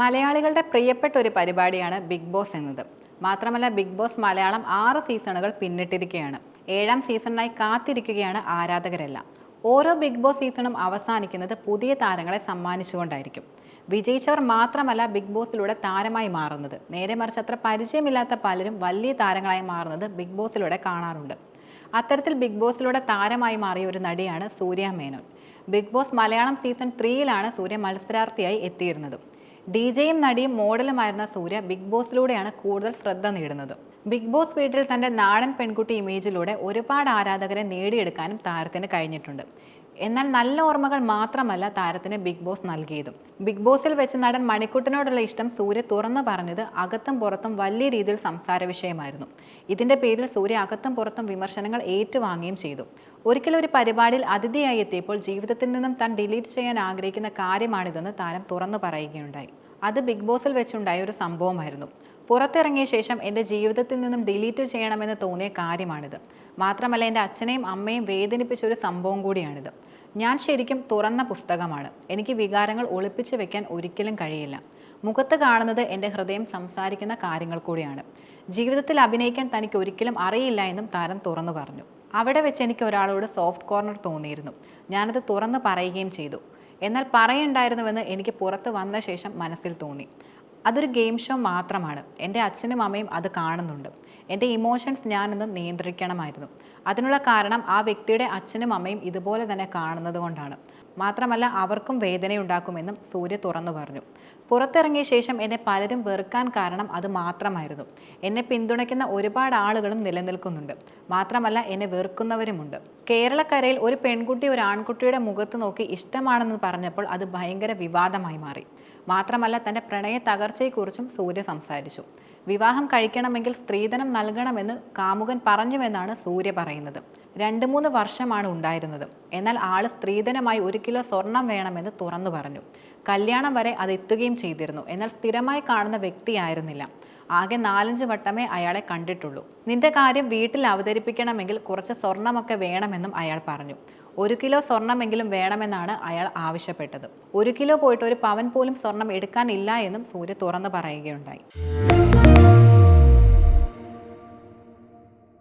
മലയാളികളുടെ പ്രിയപ്പെട്ട ഒരു പരിപാടിയാണ് ബിഗ് ബോസ് എന്നത്. മാത്രമല്ല ബിഗ് ബോസ് മലയാളം ആറ് സീസണുകൾ പിന്നിട്ടിരിക്കുകയാണ്. ഏഴാം സീസണിനായി കാത്തിരിക്കുകയാണ് ആരാധകരെല്ലാം. ഓരോ ബിഗ് ബോസ് സീസണും അവസാനിക്കുന്നത് പുതിയ താരങ്ങളെ സമ്മാനിച്ചുകൊണ്ടായിരിക്കും. വിജയിച്ചവർ മാത്രമല്ല ബിഗ് ബോസിലൂടെ താരമായി മാറുന്നത്. നേരെ മറിച്ച് അത്ര പരിചയമില്ലാത്ത പലരും വലിയ താരങ്ങളായി മാറുന്നത് ബിഗ് ബോസിലൂടെ കാണാറുണ്ട്. അത്തരത്തിൽ ബിഗ് ബോസിലൂടെ താരമായി മാറിയ ഒരു നടിയാണ് Surya Menon. Big Boss Malayalam season ത്രീയിലാണ് Surya മത്സരാർത്ഥിയായി എത്തിയിരുന്നത്. ഡി ജെയും നടിയും മോഡലുമായിരുന്ന സൂര്യ ബിഗ് ബോസിലൂടെയാണ് കൂടുതൽ ശ്രദ്ധ നേടുന്നത്. ബിഗ് ബോസ് വീട്ടിൽ തന്റെ നാടൻ പെൺകുട്ടി ഇമേജിലൂടെ ഒരുപാട് ആരാധകരെ നേടിയെടുക്കാനും താരത്തിന് കഴിഞ്ഞിട്ടുണ്ട്. എന്നാൽ നല്ല ഓർമ്മകൾ മാത്രമല്ല താരത്തിന് ബിഗ് ബോസ് നൽകിയതും. ബിഗ് ബോസിൽ വെച്ച് നടൻ മണിക്കുട്ടനോടുള്ള ഇഷ്ടം സൂര്യ തുറന്നു പറഞ്ഞത് അകത്തും പുറത്തും വലിയ രീതിയിൽ സംസാര വിഷയമായിരുന്നു. ഇതിന്റെ പേരിൽ സൂര്യ അകത്തും പുറത്തും വിമർശനങ്ങൾ ഏറ്റുവാങ്ങുകയും ചെയ്തു. ഒരിക്കലും ഒരു പരിപാടിയിൽ അതിഥിയായി എത്തിയപ്പോൾ ജീവിതത്തിൽ നിന്നും താൻ ഡിലീറ്റ് ചെയ്യാൻ ആഗ്രഹിക്കുന്ന കാര്യമാണിതെന്ന് താരം തുറന്നു പറയുകയുണ്ടായി. അത് ബിഗ് ബോസിൽ വെച്ചുണ്ടായ ഒരു സംഭവമായിരുന്നു. പുറത്തിറങ്ങിയ ശേഷം എന്റെ ജീവിതത്തിൽ നിന്നും ഡിലീറ്റ് ചെയ്യണമെന്ന് തോന്നിയ കാര്യമാണിത്. മാത്രമല്ല എന്റെ അച്ഛനെയും അമ്മയും വേദനിപ്പിച്ച ഒരു സംഭവം കൂടിയാണിത്. ഞാൻ ശരിക്കും തുറന്ന പുസ്തകമാണ്. എനിക്ക് വികാരങ്ങൾ ഒളിപ്പിച്ചു വെക്കാൻ ഒരിക്കലും കഴിയില്ല. മുഖത്ത് കാണുന്നത് എന്റെ ഹൃദയം സംസാരിക്കുന്ന കാര്യങ്ങൾ കൂടിയാണ്. ജീവിതത്തിൽ അഭിനയിക്കാൻ തനിക്ക് ഒരിക്കലും അറിയില്ല എന്നും താരം തുറന്നു പറഞ്ഞു. അവിടെ വെച്ച് എനിക്ക് ഒരാളോട് സോഫ്റ്റ് കോർണർ തോന്നിയിരുന്നു. ഞാനത് തുറന്നു പറയുകയും ചെയ്തു. എന്നാൽ പറയണ്ടായിരുന്നുവെന്ന് എനിക്ക് പുറത്ത് വന്ന ശേഷം മനസ്സിൽ തോന്നി. അതൊരു ഗെയിം ഷോ മാത്രമാണ്. എന്റെ അച്ഛനും അമ്മയും അത് കാണുന്നുണ്ട്. എന്റെ ഇമോഷൻസ് ഞാനൊന്ന് നിയന്ത്രിക്കണമായിരുന്നു. അതിനുള്ള കാരണം ആ വ്യക്തിയുടെ അച്ഛനും അമ്മയും ഇതുപോലെ തന്നെ കാണുന്നത് കൊണ്ടാണ്. മാത്രമല്ല അവർക്കും വേദനയുണ്ടാക്കുമെന്നും സൂര്യ തുറന്നു പറഞ്ഞു. പുറത്തിറങ്ങിയ ശേഷം എന്നെ പലരും വെറുക്കാൻ കാരണം അത് മാത്രമായിരുന്നു. എന്നെ പിന്തുണയ്ക്കുന്ന ഒരുപാട് ആളുകളും നിലനിൽക്കുന്നുണ്ട്. മാത്രമല്ല എന്നെ വെറുക്കുന്നവരുമുണ്ട്. കേരളക്കരയിൽ ഒരു പെൺകുട്ടി ഒരു ആൺകുട്ടിയുടെ മുഖത്ത് നോക്കി ഇഷ്ടമാണെന്ന് പറഞ്ഞപ്പോൾ അത് ഭയങ്കര വിവാദമായി മാറി. മാത്രമല്ല തന്റെ പ്രണയ തകർച്ചയെക്കുറിച്ചും സൂര്യ സംസാരിച്ചു. വിവാഹം കഴിക്കണമെങ്കിൽ സ്ത്രീധനം നൽകണമെന്ന് കാമുകൻ പറഞ്ഞുവെന്നാണ് സൂര്യ പറയുന്നത്. രണ്ട് മൂന്ന് വർഷമാണ് ഉണ്ടായിരുന്നത്. എന്നാൽ ആൾ സ്ത്രീധനമായി ഒരു കിലോ സ്വർണം വേണമെന്ന് തുറന്നു പറഞ്ഞു. കല്യാണം വരെ അത് എത്തുകയും ചെയ്തിരുന്നു. എന്നാൽ സ്ഥിരമായി കാണുന്ന വ്യക്തിയായിരുന്നില്ല. ആകെ നാലഞ്ച് വട്ടമേ അയാളെ കണ്ടിട്ടുള്ളൂ. നിന്റെ കാര്യം വീട്ടിൽ അവതരിപ്പിക്കണമെങ്കിൽ കുറച്ച് സ്വർണമൊക്കെ വേണമെന്നും അയാൾ പറഞ്ഞു. ഒരു കിലോ സ്വർണമെങ്കിലും വേണമെന്നാണ് അയാൾ ആവശ്യപ്പെട്ടത്. ഒരു കിലോ പോയിട്ട് ഒരു പവൻ പോലും സ്വർണം എടുക്കാനില്ല എന്നും സൂര്യ തുറന്നു പറയുകയുണ്ടായി.